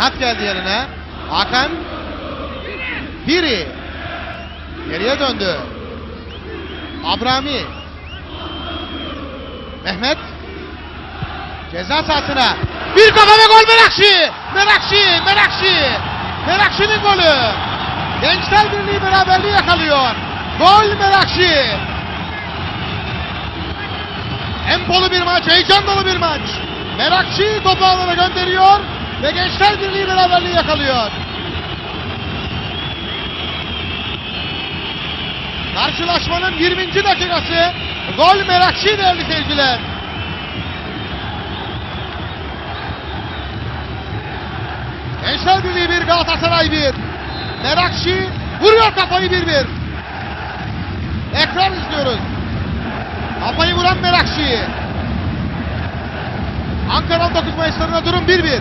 Nihat geldi yanına. Hakan. Biri. Geriye döndü. Abrami. Mehmet. Ceza sahasına. Bir kafa ve gol Merakşi. Merakşi. Merakşi. Merakşi'nin golü. Gençler Birliği beraberliği yakalıyor. Gol Merakşi. Empolu bir maç, heyecan dolu bir maç. Merakşi topu alana gönderiyor ve Gençler Birliği beraberliği yakalıyor. Karşılaşmanın 20. dakikası. Gol Merakşi değerli seyirciler. Gençler Birliği 1, Galatasaray 1. Merakşi vuruyor kafayı 1-1. Ekran izliyoruz. Kafayı vuran Merakşi. Ankara 19 Mayıs'larına durum 1-1.